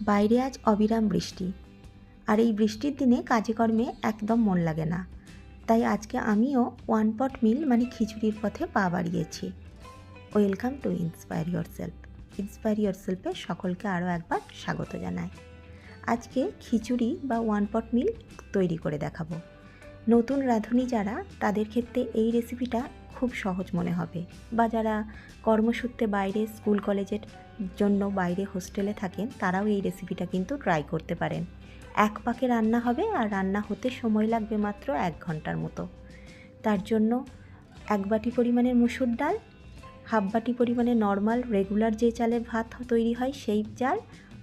বাইরে আজ অবিরাম বৃষ্টি। আর এই বৃষ্টির দিনে কাজে কর্মে একদম মন লাগে না। তাই আজকে আমিও ওয়ান পট মিল মানে খিচুড়ির পথে পা বাড়িয়েছি। Welcome to inspire yourself inspire your সেলফে সকলকে আরও একবার স্বাগত জানাই। আজকে খিচুড়ি বা ওয়ান পট মিল তৈরি করে দেখাবো। নতুন রাঁধুনি যারা, তাদের ক্ষেত্রে এই রেসিপিটা খুব সহজ মনে হবে। বা যারা কর্মসূত্রে বাইরে, স্কুল, কলেজের জন্য বাইরে হোস্টেলে থাকেন, তারাও এই রেসিপিটা কিন্তু ট্রাই করতে পারেন। এক পাকে রান্না হবে আর রান্না হতে সময় লাগবে মাত্র এক ঘণ্টার মতো। তার জন্য এক বাটি পরিমাণের মুসুর ডাল, হাফ বাটি পরিমাণে নর্মাল রেগুলার যে চালের ভাত তৈরি হয়, সেই চাল,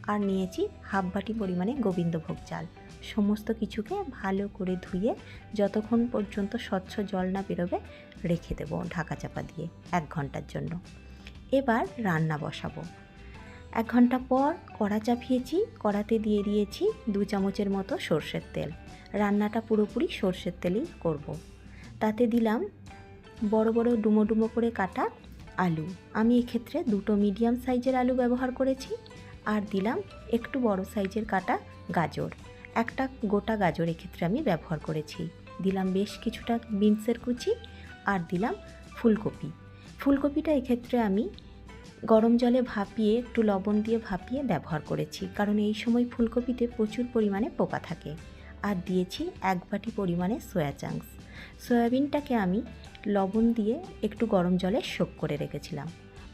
আর নিয়েছি হাফ বাটি পরিমাণে গোবিন্দভোগ চাল। সমস্ত কিছুকে ভালো করে ধুয়ে যতক্ষণ পর্যন্ত স্বচ্ছ জল না বেরোবে রেখে দেবো ঢাকা চাপা দিয়ে এক ঘণ্টার জন্য। এবার রান্না বসাবো। এক ঘণ্টা পর কড়া চাপিয়েছি, কড়াতে দিয়ে দিয়েছি দু চামচের মতো সর্ষের তেল। রান্নাটা পুরোপুরি সর্ষের তেলেই করব। তাতে দিলাম বড় বড় ডুমো ডুমো করে কাটা আলু। আমি এক্ষেত্রে দুটো মিডিয়াম সাইজের আলু ব্যবহার করেছি। আর দিলাম একটু বড় সাইজের কাটা গাজর। একটা গোটা গাজর এক্ষেত্রে আমি ব্যবহার করেছি। দিলাম বেশ কিছুটা বিনসের কুচি আর দিলাম ফুলকপি। ফুলকপিটা এক্ষেত্রে আমি গরম জলে ভাপিয়ে, একটু লবণ দিয়ে ভাপিয়ে ব্যবহার করেছি। কারণ এই সময় ফুলকপিতে প্রচুর পরিমাণে পোকা থাকে। আর দিয়েছি এক বাটি পরিমাণে সয়া চাংস। সয়াবিনটাকে আমি লবণ দিয়ে একটু গরম জলে শোক করে রেখেছিলাম।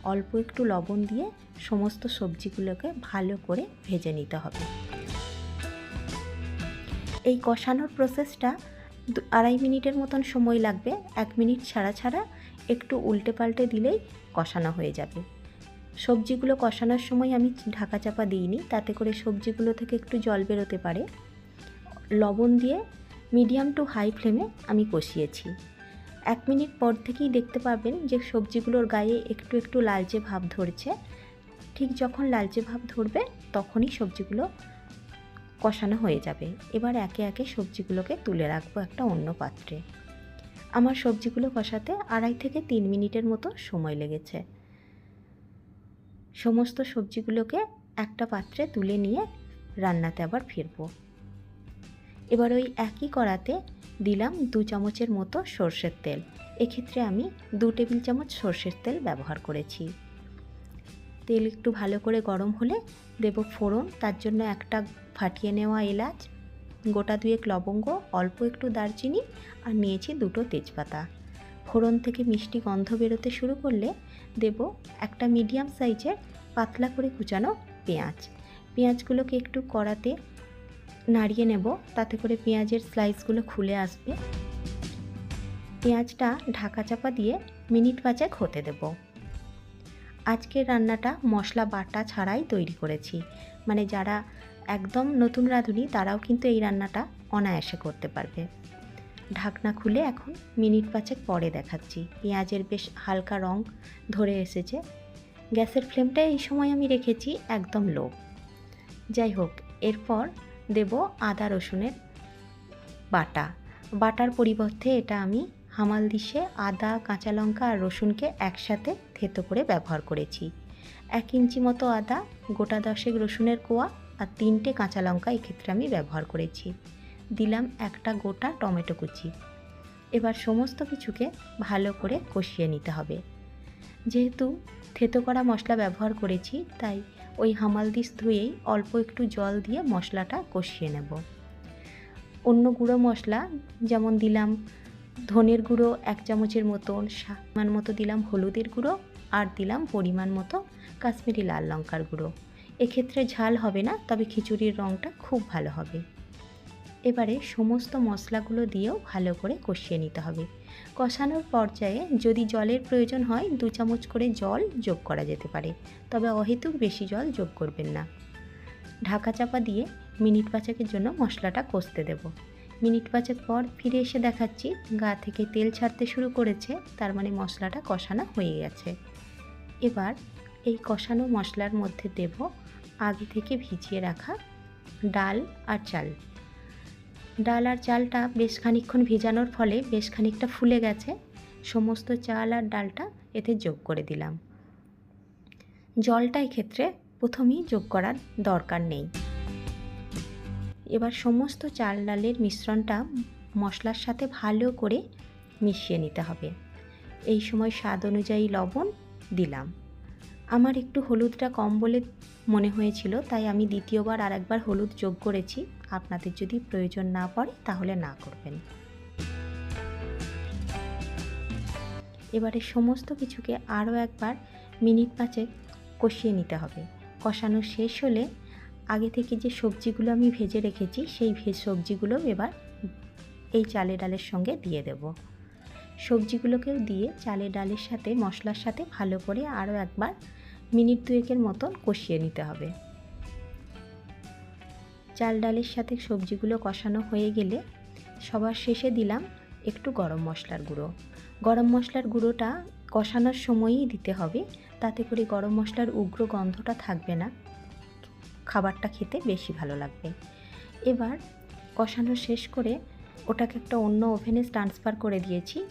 অল্প একটু লবণ দিয়ে সমস্ত সবজিগুলোকে ভালো করে ভেজে নিতে হবে। এই কষানোর প্রসেসটা আড়াই মিনিটের মতন সময় লাগবে। এক মিনিট ছাড়া ছাড়া একটু উল্টে পাল্টে দিলেই কষানো হয়ে যাবে। সবজিগুলো কষানোর সময় আমি ঢাকা চাপা দিইনি, তাতে করে সবজিগুলো থেকে একটু জল বেরোতে পারে। লবণ দিয়ে মিডিয়াম টু হাই ফ্লেমে আমি কষিয়েছি। এক মিনিট পর থেকেই দেখতে পাবেন যে সবজিগুলোর গায়ে একটু একটু লালচে ভাব ধরছে। ঠিক যখন লালচে ভাব ধরবে, তখনই সবজিগুলো কষানো হয়ে যাবে। এবার একে একে সবজিগুলোকে তুলে রাখব একটা অন্য পাত্রে। আমার সবজিগুলো কষাতে আড়াই থেকে তিন মিনিটের মতো সময় লেগেছে। সমস্ত সবজিগুলোকে একটা পাত্রে তুলে নিয়ে রান্নাতে আবার ফিরবো। এবার ওই একই কড়াতে দিলাম দু চামচের মতো সর্ষের তেল। এক্ষেত্রে আমি দু টেবিল চামচ সর্ষের তেল ব্যবহার করেছি। তেল একটু ভালো করে গরম হলে দেব ফোড়ন, তার জন্য একটা ফাটিয়ে নেওয়া এলাচ, গোটা দুয়েক লবঙ্গ, অল্প একটু দারচিনি আর নিয়েছি দুটো তেজপাতা। ফোড়ন থেকে মিষ্টি গন্ধ বেরোতে শুরু করলে দেব একটা মিডিয়াম সাইজের পাতলা করে কুচানো পেঁয়াজ। পেঁয়াজগুলোকে একটু কড়াতে নাড়িয়ে নেব, তাতে করে পেঁয়াজের স্লাইসগুলো খুলে আসবে। পেঁয়াজটা ঢাকা চাপা দিয়ে মিনিট পাঁচেক হতে দেব। আজকের রান্নাটা মশলা বাটা ছাড়াই তৈরি করেছি। মানে যারা একদম নতুন রাঁধুনি তারাও কিন্তু এই রান্নাটা অনায়াসে করতে পারবে। ঢাকনা খুলে এখন মিনিট পাঁচেক পরে দেখাচ্ছি। পেঁয়াজের বেশ হালকা রং ধরে এসেছে। গ্যাসের ফ্লেমটা এই সময় আমি রেখেছি একদম লো। যাই হোক, এরপর দেব আদা রসুনের বাটা। বাটার পরিবর্তে এটা আমি হামাল দিশে আদা, কাঁচা লঙ্কা আর রসুনকে একসাথে থেতো করে ব্যবহার করেছি। এক ইঞ্চি মতো আদা, গোটা দশেক রসুনের কোয়া আর তিনটে কাঁচা লঙ্কা এক্ষেত্রে আমি ব্যবহার করেছি। দিলাম একটা গোটা টমেটো কুচি। এবার সমস্ত কিছুকে ভালো করে কষিয়ে নিতে হবে। যেহেতু থেতো করা মশলা ব্যবহার করেছি, তাই ওই হামালদিস ধুয়েই অল্প একটু জল দিয়ে মশলাটা কষিয়ে নেব। অন্য গুঁড়ো মশলা যেমন দিলাম ধনের গুঁড়ো এক চামচের মতন সামান মতো দিলাম হলুদের গুঁড়ো আর দিলাম পরিমাণ মতো কাশ্মীরি লাল লঙ্কার গুঁড়ো। এক্ষেত্রে ঝাল হবে না, তবে খিচুড়ির রঙটা খুব ভালো হবে। এবারে সমস্ত মশলাগুলো দিয়েও ভালো করে কষিয়ে নিতে হবে। কষানোর পর্যায়ে যদি জলের প্রয়োজন হয়, দু চামচ করে জল যোগ করা যেতে পারে, তবে অহেতুক বেশি জল যোগ করবেন না। ঢাকা চাপা দিয়ে মিনিট পাঁচেকের জন্য মশলাটা কষতে দেব। মিনিট পাঁচেক পর ফিরে এসে দেখাচ্ছি, গা থেকে তেল ছাড়তে শুরু করেছে, তার মানে মশলাটা কষানো হয়ে গেছে। এবার এই কষানো মশলার মধ্যে দেব আগে থেকে ভিজিয়ে রাখা ডাল আর চাল। ডাল আর চালটা বেশ খানিক্ষণ ভিজানোর ফলে বেশ খানিকটা ফুলে গেছে। সমস্ত চাল আর ডালটা এতে যোগ করে দিলাম। জলটা এক্ষেত্রে প্রথমেই যোগ করার দরকার নেই। এবার সমস্ত চাল ডালের মিশ্রণটা মশলার সাথে ভালো করে মিশিয়ে নিতে হবে। এই সময় স্বাদ অনুযায়ী লবণ দিলাম। আমার একটু হলুদটা কম বলে মনে হয়েছিল, তাই আমি দ্বিতীয়বার আর একবার হলুদ যোগ করেছি। আপনাদের যদি প্রয়োজন না পড়ে, তাহলে না করবেন। এবারে সমস্ত কিছুকে আরও একবার মিনিট পাঁচেক কষিয়ে নিতে হবে। কষানো শেষ হলে আগে থেকে যে সবজিগুলো আমি ভেজে রেখেছি, সেই ভেজ সবজিগুলো এবার এই চালে ডালের সঙ্গে দিয়ে দেব। সবজিগুলোকেও দিয়ে চালে ডালের সাথে, মশলার সাথে ভালো করে আরও একবার মিনিট দুয়েকের মতন কষিয়ে নিতে হবে। চাল ডালের সাথে সবজিগুলো কষানো হয়ে গেলে সবার শেষে দিলাম একটু গরম মশলার গুঁড়ো। গরম মশলার গুঁড়োটা কষানোর সময়ই দিতে হবে, তাতে করে গরম মশলার উগ্র গন্ধটা থাকবে না। খাবারটা খেতে বেশি ভালো লাগবে। এবার কষানো শেষ করে ওটাকে একটা অন্য ওভেনে ট্রান্সফার করে দিয়েছি।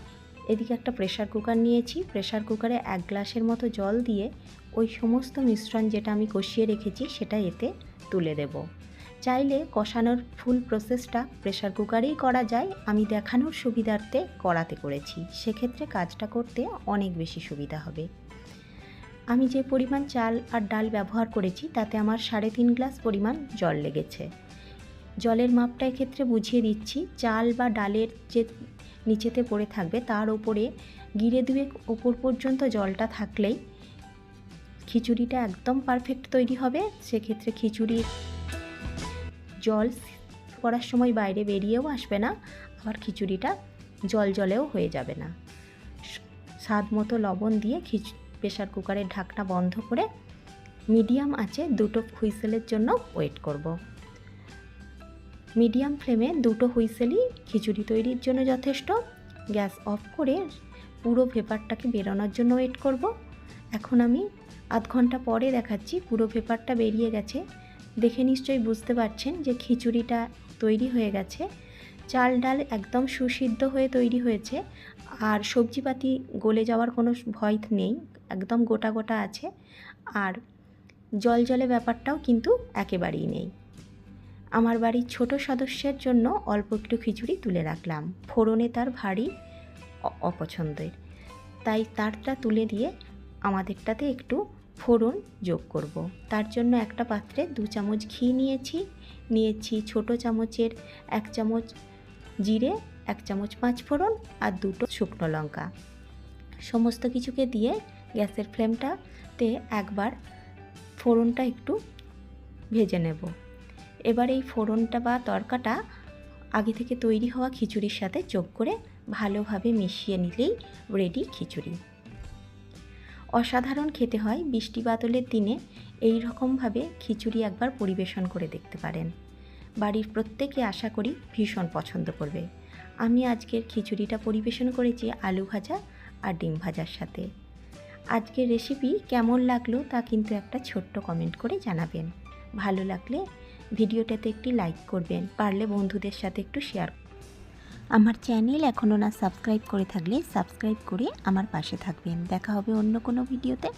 এদিকে একটা প্রেশার কুকার নিয়েছি। প্রেশার কুকারে এক গ্লাসের মতো জল দিয়ে ওই সমস্ত মিশ্রণ যেটা আমি কষিয়ে রেখেছি সেটা এতে তুলে দেব। চাইলে কষানোর ফুল প্রসেসটা প্রেশার কুকারেই করা যায়। আমি দেখানোর সুবিধার্থে কড়াতে করেছি। সেক্ষেত্রে কাজটা করতে অনেক বেশি সুবিধা হবে। আমি যে পরিমাণ চাল আর ডাল ব্যবহার করেছি, তাতে আমার সাড়ে তিন গ্লাস পরিমাণ জল লেগেছে। জলের মাপটা এক্ষেত্রে বুঝিয়ে দিচ্ছি। চাল বা ডালের যে নিচেতে পড়ে থাকবে, তার ওপরে গিরে দুয়েক ওপর পর্যন্ত জলটা থাকলেই খিচুড়িটা একদম পারফেক্ট তৈরি হবে সেক্ষেত্রে খিচুড়ির জল করার সময় বাইরে বেরিয়েও আসবে না আবার খিচুড়িটা জল জলেও হয়ে যাবে না স্বাদ মতো লবণ দিয়ে খিচ প্রেশার কুকারের ঢাকনা বন্ধ করে মিডিয়াম আছে দুটো হুইসেলের জন্য ওয়েট করব। মিডিয়াম ফ্লেমে দুটো হুইসেলই খিচুড়ি তৈরির জন্য যথেষ্ট গ্যাস অফ করে পুরো ভেপারটাকে বেরোনোর জন্য ওয়েট করব। এখন আমি আধ ঘণ্টা পরে দেখাচ্ছি, পুরো পেপারটা বেরিয়ে গেছে। দেখে নিশ্চয়ই বুঝতে পারছেন যে খিচুড়িটা তৈরি হয়ে গেছে। চাল ডাল একদম সুসিদ্ধ হয়ে তৈরি হয়েছে। আর সবজিপাতি গলে যাওয়ার কোনো ভয় নেই, একদম গোটা গোটা আছে। আর জল জলে ব্যাপারটাও কিন্তু একেবারেই নেই। আমার বাড়ির ছোট সদস্যের জন্য অল্প একটু খিচুড়ি তুলে রাখলাম। ফোড়নে তার ভারী অপছন্দের তাই তারটা তুলে দিয়ে আমাদেরটাতে একটু ফোড়ন যোগ করব। তার জন্য একটা পাত্রে দু চামচ ঘি নিয়েছি। নিয়েছি ছোট চামচের এক চামচ জিরে, এক চামচ পাঁচ ফোড়ন আর দুটো শুকনো লঙ্কা। সমস্ত কিছুকে দিয়ে গ্যাসের ফ্লেমটাতে একবার ফোড়নটা একটু ভেজে নেব। এবার এই ফোড়নটা বা তরকাটা আগে থেকে তৈরি হওয়া খিচুড়ির সাথে যোগ করে ভালোভাবে মিশিয়ে নিলেই রেডি খিচুড়ি। অসাধারণ খেতে হয় বৃষ্টি বাদলের দিনে। এই রকমভাবে খিচুড়ি একবার পরিবেশন করে দেখতে পারেন। বাড়ির প্রত্যেকে আশা করি ভীষণ পছন্দ করবে। আমি আজকের খিচুড়িটা পরিবেশন করেছি আলু ভাজা আর ডিম ভাজার সাথে। আজকের রেসিপি কেমন লাগল তা কিন্তু একটা ছোট্ট কমেন্ট করে জানাবেন। ভালো লাগলে ভিডিওটাতে একটি লাইক করবেন, পারলে বন্ধুদের সাথে একটু শেয়ার আমার চ্যানেল এখনও না সাবস্ক্রাইব করে থাকলে সাবস্ক্রাইব করে আমার পাশে থাকবেন। দেখা হবে অন্য কোনো ভিডিওতে